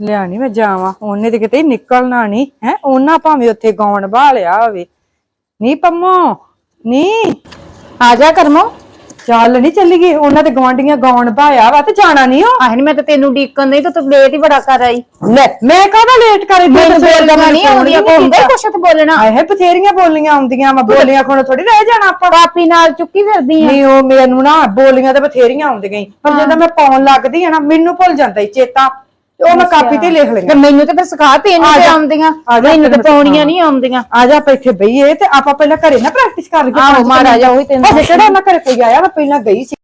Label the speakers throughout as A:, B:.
A: ਲਿਆਣੀ ਮੈਂ ਜਾਵਾਂ। ਉਹਨੇ ਤੇ ਕਿਤੇ ਨਿਕਲਣਾ ਨਹੀਂ ਹੈ? ਉਹਨਾਂ ਭਾਵੇਂ ਉੱਥੇ ਗਾਉਣ ਬਾਲਿਆ ਹੋਵੇ। ਨਹੀਂ ਪੰਮੋ ਨਹੀਂ
B: ਆ ਜਾ ਕਰਮੋ।
A: ਚੱਲ ਨਹੀਂ ਚੱਲੀ ਗਈ ਉਹਨਾਂ ਤੇ ਗਵਾਂਡੀਆਂ ਗਾਉਣ ਬਾਇਆ ਵਾ ਤੇ ਜਾਣਾ ਨਹੀਂ ਉਹ।
B: ਆਹਨੀ ਮੈਂ ਤਾਂ ਤੈਨੂੰ ਡੀਕਣ ਨਹੀਂ ਤਾਂ ਤੂੰ ਲੇਟ ਹੀ ਬੜਾ ਕਰ ਆਈ।
A: ਲੈ ਮੈਂ ਕਾਹਦਾ ਲੇਟ ਕਰੇ
B: ਮੈਨੂੰ ਬੋਲਣਾ ਨਹੀਂ ਆਉਂਦੀ ਆ ਹੁੰਦਾ ਕੁਛ ਤੇ ਬੋਲਣਾ।
A: ਆਏ ਹੈ ਬਥੇਰੀਆਂ ਬੋਲੀਆਂ ਆਉਂਦੀਆਂ ਵਾ। ਬੋਲੀਆਂ ਕੋਲ ਥੋੜੀ ਰਹਿ ਜਾਣਾ ਆਪਾਂ।
B: ਕਾਪੀ ਨਾਲ ਚੁੱਕੀ ਫਿਰਦੀ ਆ।
A: ਨਹੀਂ ਉਹ ਮੈਨੂੰ ਨਾ ਬੋਲੀਆਂ ਤੇ ਬਥੇਰੀਆਂ ਆਉਂਦੀਆਂ ਈ। ਪਰ ਜਦੋਂ ਮੈਂ ਪਾਉਣ ਲੱਗਦੀ ਆ ਨਾ ਮੈਨੂੰ ਭੁੱਲ ਜਾਂਦਾ ਈ ਚੇਤਾ। ਤੇ ਉਹ ਮੈਂ ਕਾਪੀ ਤੇ ਲਿਖ
B: ਤੇ
A: ਲਈਆਂ
B: ਮੈਨੂੰ ਤੇ ਫਿਰ ਸਿਖਾ ਤੈਨੂੰ
A: ਆ
B: ਤੇ। ਆਉਂਦੀਆਂ। ਮੈਨੂੰ ਤੇ ਪਾਉਣੀਆਂ ਨਹੀਂ ਆਉਂਦੀਆਂ।
A: ਆ ਜਾ ਆਪਾਂ ਇੱਥੇ ਬਈਏ ਤੇ ਆਪਾਂ ਪਹਿਲਾਂ ਘਰੇ ਨਾ ਪ੍ਰੈਕਟਿਸ ਕਰ ਲਈਏ।
B: ਆਹੋ, ਜਿਹਾ ਉਹੀ ਤੈਨੂੰ
A: ਹਜੇ ਕਿਹੜਾ ਉਹਨਾਂ ਘਰੇ ਕੋਈ ਆਇਆ ਮੈਂ ਪਹਿਲਾਂ ਗਈ ਸੀ।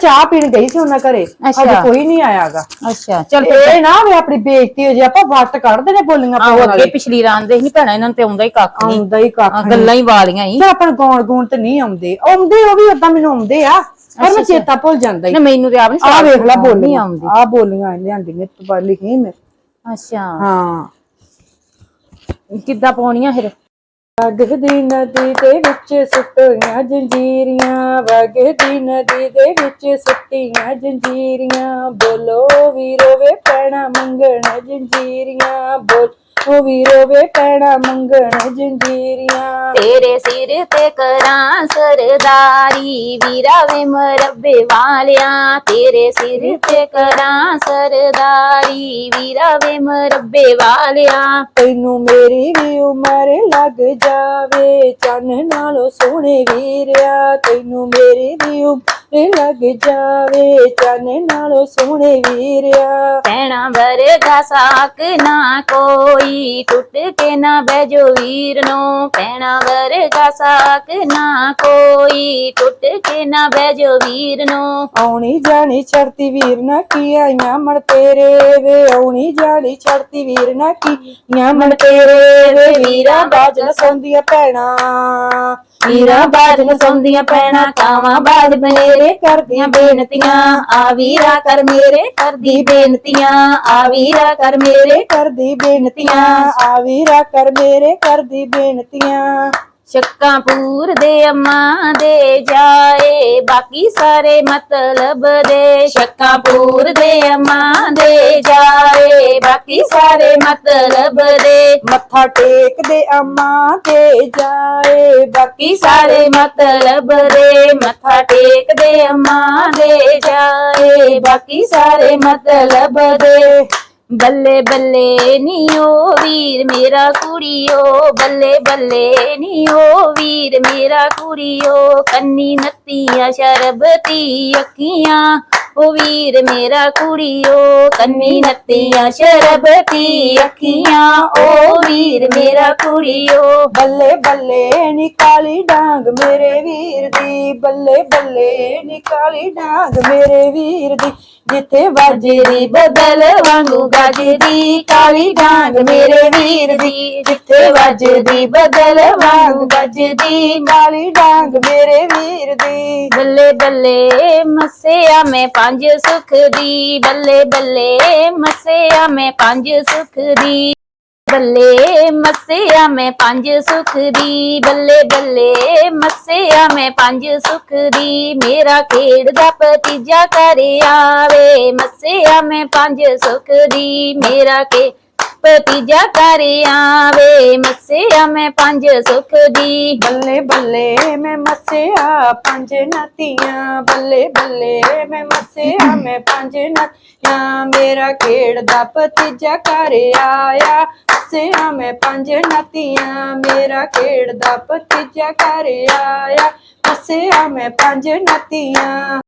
A: ਚਾਹ ਪੀਣ ਗਈ ਸੀ ਉਹਨਾਂ ਘਰੇ।
B: ਅੱਛਾ।
A: ਅਜੇ ਕੋਈ ਨਹੀਂ ਆਇਆਗਾ।
B: ਅੱਛਾ ਚੱਲ
A: ਇਹ ਨਾ ਵੀ ਆਪਣੀ ਬੇਇੱਜ਼ਤੀ ਹੋ ਜੇ ਆਪਾਂ ਵੱਟ ਕੱਢਦੇ ਨੇ ਬੋਲੀਆਂ
B: ਆਹੋ
A: ਪਾਉਣ
B: ਅੱਗੇ
A: ਵਾਲੇ
B: ਪਿਛਲੀ ਰਾਂ ਦੇ ਨਹੀਂ ਭੈਣਾ ਇਹਨਾਂ ਨੂੰ ਤੇ ਆਉਂਦਾ ਹੀ ਕੱਖ ਨਹੀਂ।
A: ਆਉਂਦਾ ਹੀ ਕੱਖ।
B: ਗੱਲਾਂ ਹੀ ਵਾਲੀਆਂ ਹੀ।
A: ਤੇ ਆਪਾਂ ਗਾਉਣ ਗੂਣ ਤੇ ਨਹੀਂ ਆਉਂਦੇ। ਆਉਂਦੇ ਉਹ ਵੀ ਉਦਾਂ ਮੈਨੂੰ ਆਉਂਦੇ ਆ ਪਰ ਮੈਂ ਚੇਤਾ ਭੁੱਲ ਜਾਂਦਾ
B: ਨਾ ਮੈਨੂੰ ਤੇ ਆਪ ਨਹੀਂ
A: ਆ ਵੇਖ ਲੈ ਬੋਲੀਆਂ।
B: ਆਉਂਦੀ।
A: ਆ ਬੋਲੀਆਂ ਲਿਆਂਦੀਆਂ ਤੂੰ ਬਾਹਰ ਲਿਖੀ ਮੈਂ
B: ਅੱਛਾ।
A: ਹਾਂ।
B: ਕਿੱਦਾਂ ਪਾਉਣੀਆਂ ਫਿਰ?
A: ਵਗਦੀ ਨਦੀ ਦੇ ਵਿੱਚ ਸੁੱਟੀਆਂ ਜੰਜੀਰੀਆਂ ਵਗਦੀ ਨਦੀ ਦੇ ਵਿੱਚ ਸੁੱਟੀਆਂ ਜੰਜੀਰੀਆਂ। ਬੋਲੋ ਵੀਰੋ ਵੇ ਪੈਣਾ ਮੰਗਣ ਜੰਜੀਰੀਆਂ, ਬੋਲ ਉਹ ਵੀਰੋ ਵੇ ਪੈਣਾ ਮੰਗਣ ਜੰਜੀਰੀਆਂ।
B: ਤੇਰੇ ਸਿਰ ਤੇ ਕਰਾਂ ਸਰਦਾਰੀ ਵੀਰਾ ਵੇ ਮਰਬੇ ਵਾਲਿਆ। ਤੇਰੇ ਸਿਰ ਤੇ ਕਰਾਂ ਸਰਦਾਰੀ ਵੀਰਾ ਵੇ ਮਰਬੇ ਵਾਲਿਆ।
A: ਤੈਨੂੰ ਮੇਰੀ ਵੀ ਉਮਰ ਲੱਗ ਜਾਵੇ ਚੰਨ ਨਾਲੋਂ ਸੋਹਣੇ ਵੀਰਿਆ। ਤੈਨੂੰ ਮੇਰੀ ਵੀ ਉਮਰ ਲੱਗ ਜਾਵੇ ਚੰਨ ਨਾਲੋਂ ਸੋਹਣੇ ਵੀਰਿਆ।
B: ਕਹਿਣਾ ਵਰਗਾ ਸਾਕ ਨਾ ਕੋਈ ਟੁੱਟ ਕੇ ਨਾ ਬੈਜੋ ਵੀਰ ਨੂੰ। ਕਹਿਣਾ ਵਰਗਾ ਸਾਕ ਨਾ ਕੋਈ ਟੁੱਟ ਕੇ ਨਾ ਬੈਜੋ ਵੀਰ ਨੂੰ।
A: ਆਉਣੀ ਜਾਣੀ ਛੜਤੀ ਵੀਰ ਨਾ ਕੀ ਆਈਆਂ ਮਣ ਤੇਰੇ ਵੇ। ਆਉਣੀ ਜਾਣੀ ਛੜਤੀ ਵੀਰ ਨਾ ਕੀ ਆਈਆਂ ਮਣ ਤੇਰੇ ਵੇ। ਵੀਰਾ ਬਾਜ ਨਸੌਂਦੀਆਂ ਭੈਣਾ
B: ਵੀਰਾ ਬਾਜ ਨਸੌਂਦੀਆਂ ਪੈਣਾ ਕਾਵਾਂ ਬਾਜ ਬਨੇਰੇ ਕਰਦੀਆਂ ਬੇਨਤੀਆਂ, ਆ ਵੀਰਾ ਕਰ ਮੇਰੇ ਕਰਦੀ ਬੇਨਤੀਆਂ, ਆ ਵੀਰਾ ਕਰ ਮੇਰੇ
A: ਕਰਦੀ ਬੇਨਤੀਆਂ, ਆ ਵੀਰਾ ਕਰ ਮੇਰੇ ਕਰਦੀ ਬੇਨਤੀਆਂ।
B: ਸ਼ੱਕਾਂ ਪੂਰ ਦੇ ਅੰਮਾ ਦੇ ਜਾਏ, ਬਾਕੀ ਸਾਰੇ ਮਤਲਬ ਦੇ। ਸ਼ੱਕਾਂ ਪੂਰ ਦੇ ਅੰਮਾ ਦੇ ਜਾਏ ਬਾਕੀ ਸਾਰੇ ਮਤਲਬ ਦੇ
A: ਮੱਥਾ ਟੇਕਦੇ ਅੰਮਾ ਤੇ ਜਾਏ ਬਾਕੀ
B: ਕੀ ਸਾਰੇ ਮਤਲਬ ਦੇ ਮੱਥਾ ਟੇਕਦੇ ਅੰਮਾ ਦੇ ਜਾਏ ਬਾਕੀ ਸਾਰੇ ਮਤਲਬ ਦੇ ਬੱਲੇ ਬੱਲੇ ਨੀ ਓ ਵੀਰ ਮੇਰਾ ਕੁੜੀਓ ਬੱਲੇ ਬੱਲੇ ਨੀ ਓ ਵੀਰ ਮੇਰਾ ਕੁੜੀਓ ਕੰਨੀ ਨੱਤੀਆਂ ਸ਼ਰਬਤੀ ਅੱਖੀਆਂ ਓ ਵੀਰ ਮੇਰਾ ਕੁੜੀਓ ਕੰਨੀ ਨੱਤੀਆਂ ਸ਼ਰਬਤੀ ਅੱਖੀਆਂ। ਓ ਵੀਰ ਮੇਰਾ ਕੁੜੀਓ।
A: ਬੱਲੇ ਬੱਲੇ ਨੀ ਕਾਲੀ ਡਾਂਗ ਮੇਰੇ ਵੀਰ ਦੀ ਬੱਲੇ ਬੱਲੇ ਨੀ ਕਾਲੀ ਡਾਂਗ ਮੇਰੇ ਵੀਰ ਦੀ। ਜਿੱਥੇ ਵੱਜਦੀ ਬਦਲ ਵਾਂਗੂ ਗੱਜਦੀ ਕਾਲੀ ਡਾਂਗ ਮੇਰੇ ਵੀਰ ਦੀ। ਜਿੱਥੇ ਵੱਜਦੀ ਬਦਲ ਵਾਂਗੂ ਗੱਜਦੀ ਕਾਲੀ ਡਾਂਗ ਮੇਰੇ ਵੀਰ ਦੀ।
B: ਬੱਲੇ ਬੱਲੇ ਮੱਸਿਆ ਮੈਂ ਪੰਜ ਸੁਖ ਦੀ, ਬੱਲੇ ਬੱਲੇ ਮੱਸਿਆ ਮੈਂ ਪੰਜ ਸੁਖ ਦੀ, ਬੱਲੇ ਮੱਸਿਆ ਮੈਂ ਪੰਜ ਸੁਖ ਦੀ, ਬੱਲੇ ਬੱਲੇ ਮੱਸਿਆ ਮੈਂ ਪੰਜ ਸੁਖ ਦੀ, ਮੇਰਾ ਖੇਡਦਾ ਭਤੀਜਾ ਕਰ ਆਵੇ, ਮੱਸਿਆ ਮੈਂ ਪੰਜ ਸੁਖ ਦੀ, ਮੇਰਾ ਕੇ ਭਤੀਜਾ ਕਰ ਆਵੇ, ਮੱਸਿਆ ਮੈਂ ਪੰਜ ਸੁਖ ਦੀ।
A: ਬੱਲੇ ਬੱਲੇ ਮੈਂ ਮੱਸਿਆ ਪੰਜ ਨਤੀਆਂ, ਬੱਲੇ ਬੱਲੇ ਮੈਂ ਮੱਸਿਆ ਮੈਂ ਪੰਜ ਨਤੀਆਂ। ਮੇਰਾ ਖੇਡਦਾ ਭਤੀਜਾ ਘਰ ਆਇਆ, ਮੱਸਿਆ ਮੈਂ ਪੰਜ ਨਤੀਆਂ। ਮੇਰਾ ਖੇਡਦਾ ਭਤੀਜਾ ਘਰ ਆਇਆ, ਮੱਸਿਆ ਮੈਂ ਪੰਜ ਨਤੀਆਂ।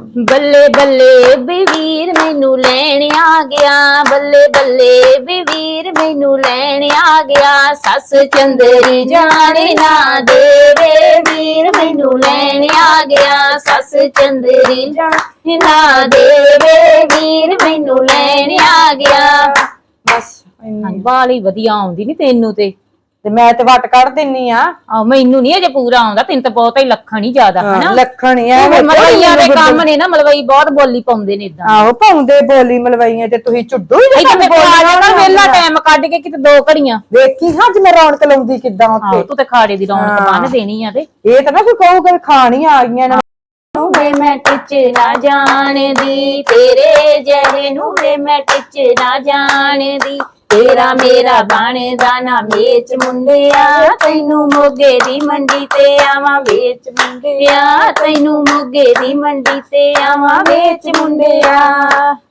B: ਬੱਲੇ ਬੱਲੇ ਵੀ ਵੀਰ ਮੈਨੂੰ ਲੈਣ ਆ ਗਿਆ। ਬੱਲੇ ਬੱਲੇ ਵੀ ਵੀਰ ਮੈਨੂੰ ਲੈਣ ਆ ਗਿਆ। ਸੱਸ ਚੰਦਰੀ ਜਾਣੇ ਨਾ ਦੇਵੇ, ਵੀਰ ਮੈਨੂੰ ਲੈਣ ਆ ਗਿਆ। ਸੱਸ ਚੰਦਰੀ ਜਾਣੇ ਨਾ ਦੇਵੇ, ਵੀਰ ਮੈਨੂੰ ਲੈਣ ਆ ਗਿਆ।
A: ਬਸ, ਇੰਨੀ।
B: ਬਾਲੀ ਵਧੀਆ ਆਉਂਦੀ ਨਹੀਂ ਤੈਨੂੰ ਤੇ।
A: ਤੇ ਮੈਂ ਤੇ ਵੱਟ ਕੱਢ ਦਿੰਨੀ ਆ।
B: ਆ ਮੈਨੂੰ ਨਹੀਂ ਅਜੇ ਪੂਰਾ ਆਉਂਦਾ ਤੈਨੂੰ ਤਾਂ ਬਹੁਤ ਹੀ ਲੱਖਣ ਹੀ ਜ਼ਿਆਦਾ ਹਨਾ?
A: ਲੱਖਣ ਹੀ ਐ
B: ਮਲਵਈਆਂ ਦੇ ਕੰਮ ਨੇ ਨਾ ਮਲਵਈ ਬਹੁਤ ਬੋਲੀ ਪਾਉਂਦੇ ਨੇ ਇਦਾਂ
A: ਆਹੋ ਪਾਉਂਦੇ ਬੋਲੀ ਮਲਵਾਈਆਂ ਤੇ ਤੁਸੀਂ ਝੁੱਡੂ ਹੀ
B: ਇੱਥੇ
A: ਜੇ
B: ਮੈਂ
A: ਤੁਹਾਨੂੰ
B: ਪਾ ਜਾਣਾ
A: ਬੋਲੀਆਂ
B: ਵੇਲਾ ਟਾਈਮ ਕੱਢ ਕੇ ਕਿਤੇ ਦੋ ਘੜੀਆਂ।
A: ਵੇਖੀ ਹਾਂ ਅੱਜ ਮੈਂ ਰੌਣਕ ਲਾਉਂਦੀ ਕਿੱਦਾਂ ਉੱਥੇ।
B: ਤੂੰ ਤੇ ਖਾੜੇ ਦੀ ਰੌਣਕ ਬੰਨ ਦੇਣੀ ਆ ਤੇ।
A: ਇਹ ਤਾਂ ਨਾ ਕੋਈ ਕਹੂਗਾ ਖਾਣੀ ਆ ਗਈਆਂ ਨੂੰ
B: ਵੇ ਮੈਂ ਟਿਚ ਨਾ ਜਾਣਦੀ। ਤੇਰੇ ਜਿਹੇ ਨੂੰ ਵੇ ਮੈਂ ਟਿਚ ਨਾ ਜਾਣਦੀ। ਤੇਰਾ ਮੇਰਾ ਬਣਦਾ ਨਾ ਵੇਚ ਮੁੰਡਿਆ। ਤੈਨੂੰ ਮੋਗੇ ਦੀ ਮੰਡੀ ਤੇ ਆਵਾਂ ਵੇਚ ਮੁੰਡਿਆ। ਤੈਨੂੰ ਮੋਗੇ ਦੀ ਮੰਡੀ ਤੇ ਆਵਾਂ ਵੇਚ ਮੁੰਡਿਆ।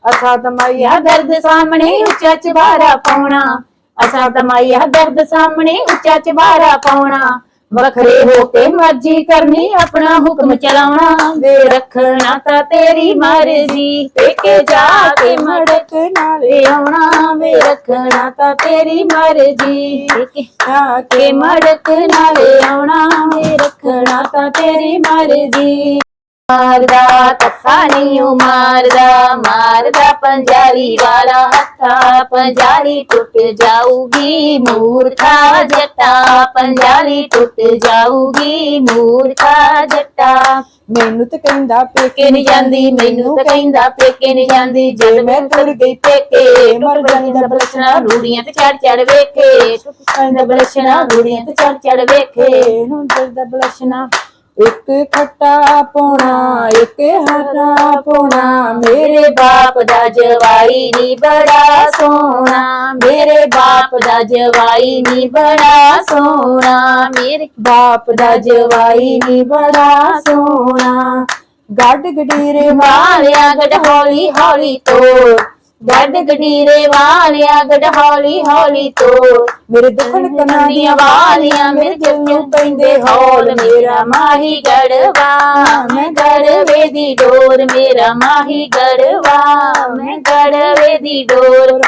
A: ਅਸਾ ਦਮਾਈਆ
B: ਦਰਦ ਸਾਹਮਣੇ ਉੱਚਾ ਚਬਾਰਾ ਪਾਉਣਾ। ਅਸਾਂ ਦਮਾਈਆ ਦਰਦ ਸਾਹਮਣੇ ਉੱਚਾ ਚਬਾਰਾ ਪਾਉਣਾ। ਵੱਖਰੇ ਹੋ ਕੇ ਮਰਜ਼ੀ ਕਰਨੀ, ਆਪਣਾ ਹੁਕਮ ਚਲਾਉਣਾ। ਵੇ ਰੱਖਣਾ ਤਾਂ ਤੇਰੀ ਮਰਜ਼ੀ, ਪੇਕੇ ਜਾ ਕੇ ਮੜਕ
A: ਨਾਲੇ
B: ਆਉਣਾ। ਵੇ ਰੱਖਣਾ ਤਾਂ ਤੇਰੀ ਮਰਜ਼ੀ, ਪੇਕੇ
A: ਆ ਕੇ
B: ਕੇ ਮੜਕ ਨਾਲੇ ਆਉਣਾ। ਵੇ ਰੱਖਣਾ ਤਾਂ ਤੇਰੀ ਮਰਜ਼ੀ। ਮਾਰਦਾ ਤੱਫਾ ਨਹੀਂ ਓ ਮਾਰਦਾ ਮਾਰਦਾ ਪੰਜਾਲੀ ਵਾਲਾ ਹੱਥਾ ਪੰਜਾਲੀ ਟੁੱਟ ਜਾਊਗੀ ਮੂਰਖਾ ਜੱਟਾ ਪੰਜਾਲੀ ਟੁੱਟ ਜਾਊਗੀ ਮੂਰਖਾ ਜੱਟਾ।
A: ਮੈਨੂੰ ਤੇ ਕਹਿੰਦਾ
B: ਪੇਕੇ ਨਹੀਂ ਜਾਂਦੀ ਮੈਨੂੰ ਤਾਂ ਕਹਿੰਦਾ ਪੇਕੇ ਨਹੀਂ ਜਾਂਦੀ ਜਦ ਮੈਂ ਤੁਰ ਗਈ ਪੇਕੇ ਮਰ ਜਾਣੀ ਦਾ ਬਲਸ਼ਣਾ ਰੂੜੀਆਂ ਤੇ ਚੜ ਚੜ ਵੇਖੇ। ਟੁੱਟ ਦਾ ਬਲਸ਼ਣਾ ਰੂੜੀਆਂ ਤੇ ਚੜ ਚੜ ਵੇਖੇ।
A: ਨੂੰ ਦਰਦ ਬਲਸ਼ਨਾ। ਇੱਕ ਖੱਟਾ ਪੋਣਾ, ਇੱਕ ਹਰਾ ਪੋਣਾ,
B: ਮੇਰੇ ਬਾਪ ਦਾ ਜਵਾਈ ਨੀ ਬੜਾ ਸੋਹਣਾ, ਮੇਰੇ ਬਾਪ ਦਾ ਜਵਾਈ ਨੀ ਬੜਾ ਸੋਹਣਾ, ਮੇਰੇ
A: ਬਾਪ ਦਾ
B: ਜਵਾਈ ਨੀ ਬੜਾ ਸੋਹਣਾ।
A: ਗੱਡ ਗਡੀਰੇ
B: ਵਾਲਿਆ ਗੜ ਹੌਲੀ ਹੌਲੀ ਤੋੜ ਗੱਡ ਗਡੀਰੇ ਵਾਲਿਆ ਗੜ ਹੌਲੀ ਹੌਲੀ ਤੋੜ
A: ਮੇਰੇ ਦੁਖਣ ਕਨਾਂ
B: ਦੀਆਂ ਵਾਲੀਆਂ ਮੇਰੇ ਦਿਲ ਨੂੰ ਪੈਂਦੇ ਹੌਲ। ਮੇਰਾ ਮਾਹੀ ਗੜਵਾ। ਮੈਂ ਗੜਵੇ ਦੀ ਡੋਰ ਮੇਰਾ ਮਾਹੀ ਗੜਵਾ। ਮੈਂ ਗੜਵੇ ਦੀ ਡੋਰ।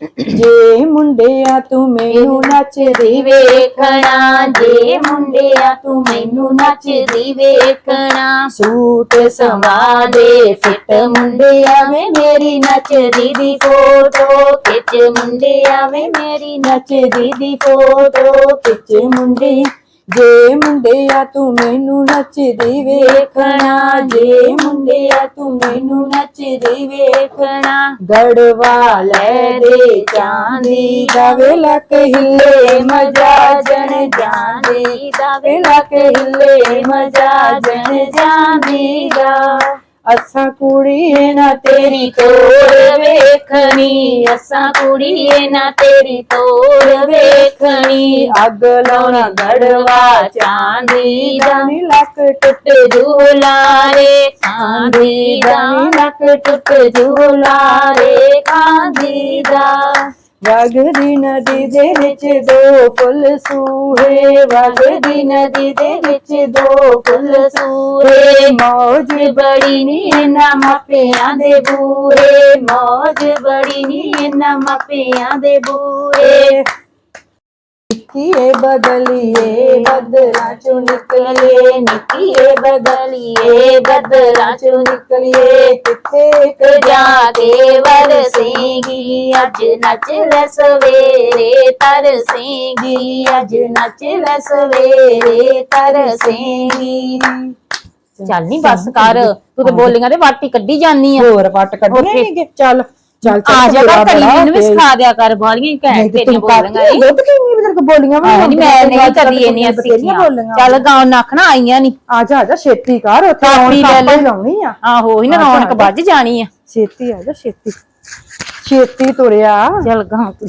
A: ਜੇ ਮੁੰਡਿਆ ਤੂੰ ਮੈਨੂੰ ਨੱਚਦੀ
B: ਵੇਖਣਾ ਜੇ ਮੁੰਡਿਆ ਤੂੰ ਮੈਨੂੰ ਨੱਚਦੀ ਵੇਖਣਾ।
A: ਸੂਟ
B: ਸਵਾ ਦੇ ਫਿੱਟ ਮੁੰਡਿਆ ਵੇ ਮੇਰੀ ਨੱਚਦੀ ਦੀ ਫੋਟੋ ਖਿੱਚ ਮੁੰਡਿਆ ਵੇ ਮੇਰੀ ਨੱਚਦੀ ਦੀ ਫੋਟੋ
A: ਵਿੱਚ ਮੁੰਡੇ ਜੇ ਮੁੰਡਿਆ ਤੂੰ ਮੈਨੂੰ ਨੱਚਦੀ ਵੇਖਣਾ, ਜੇ ਮੁੰਡਿਆ ਤੂੰ ਮੈਨੂੰ ਨੱਚਦੀ
B: ਵੇਖਣਾ,
A: ਗੜਵਾ ਲੈ ਦੇ ਚਾਂਦੀ ਦਾ ਵੇਲਕ ਹਿੱਲੇ ਮਜਾ ਜਣ ਜਾਂਦੀ
B: ਦਾ
A: ਵੇਲਕ ਹਿੱਲੇ ਮਜਾ ਜਣ ਜਾਂਦੀ ਦਾ ਅਸਾਂ ਕੁੜੀਏ ਨਾ ਤੇਰੀ
B: ਤੋਰ ਵੇਖਣੀ। ਅਸਾਂ ਕੁੜੀਏ ਨਾ ਤੇਰੀ ਤੋਰ ਵੇਖਣੀ।
A: ਅੱਗ ਲਾਉਣਾ
B: ਗੜਵਾ ਚਾਂਦੀ ਦਾ।
A: ਲੱਕ
B: ਟੁੱਟ ਜੂਲਾਰੇ ਖਾਂਦੀ ਦਾ। ਲੱਕ ਟੁੱਟ ਜੂਲਾਰੇ ਖਾਂਦੀ ਦਾ।
A: ਵਗਦੀ ਨਦੀ ਦੇ ਵਿੱਚ ਦੋ ਫੁੱਲ ਸੂਹੇ,
B: ਵਗਦੀ ਨਦੀ ਦੇ ਵਿੱਚ ਦੋ ਫੁੱਲ ਸੂਰੇ
A: ਮੌਜ
B: ਬੜੀ ਨੀ ਇਹਨਾਂ ਮਾਪਿਆਂ ਦੇ ਬੂਰੇ ਮੌਜ ਬੜੀ ਨੀ ਇਹਨਾਂ ਮਾਪਿਆਂ ਦੇ ਬੂਰੇ
A: ਨਿੱਕੀਏ ਬਦਲੀਏ ਬਦਲਾਂ ਚੋਂ ਨਿਕਲੇ
B: ਨਿਕਲੇ ਨਿੱਕੀਏ ਬਦਲੀਏ ਬਦਲਾਂ ਚੋਂ
A: ਨਿਕਲੀਏ ਕਿੱਥੇ
B: ਨਿਕਲ ਜਾ ਕੇ ਵਰਸੇਗੀ ਅੱਜ ਨੱਚ ਲੈ ਸਵੇਰੇ ਤਰਸੇਗੀ ਅੱਜ ਨੱਚ ਲੈ ਸਵੇਰੇ ਤਰਸੇਗੀ ਚੱਲ ਨਹੀਂ ਬਸ ਕਰ ਤੂੰ ਤੇ ਬੋਲੀਆਂ ਤੇ ਵਾਟੀ ਕੱਢੀ ਜਾਨੀ ਆ
A: ਹੋਰ ਵੱਟ ਕੱਢਣੇ ਨਹੀਂਗੇ ਚੱਲ ਚੱਲ ਚੱਲ
B: ਆ ਜਾ ਕਰ ਕਲੀ ਮੈਨੂੰ ਵੀ ਸਿਖਾ ਦਿਆ ਕਰ ਬਾਲੀਆਂ
A: ਨਹੀਂ ਤੇ
B: ਤੇਰੀਆਂ ਬੋਲੀਆਂ
A: ਕਰਦੀ ਦੁੱਧ ਕਿੰਨੀ ਵੀ ਤੇਰੇ ਕੋਲ ਬੋਲੀਆਂ ਵੀ
B: ਨਹੀਂ ਮੈਂ ਨਹੀਂ ਕਦੀ ਇੰਨੀਆਂ ਸਿੱਖੀਆਂ। ਚੱਲ ਗਾਉਂ ਨਖਣਾ ਆਈਆਂ ਨਹੀਂ
A: ਆ ਜਾ ਆ ਜਾ ਛੇਤੀ ਕਰ ਉੱਥੇ ਰੌਣਕ ਹੀ ਲਾਉਣੀ ਆ।
B: ਆਹੋ ਹੀ ਨਾ ਰੌਣਕ। ਵੱਜ ਜਾਣੀ ਆ।
A: ਛੇਤੀ ਆ ਜਾ ਛੇਤੀ। ਛੇਤੀ ਤੁਰਿਆ।
B: ਚੱਲ ਗਾਉਂ ਤੂੰ।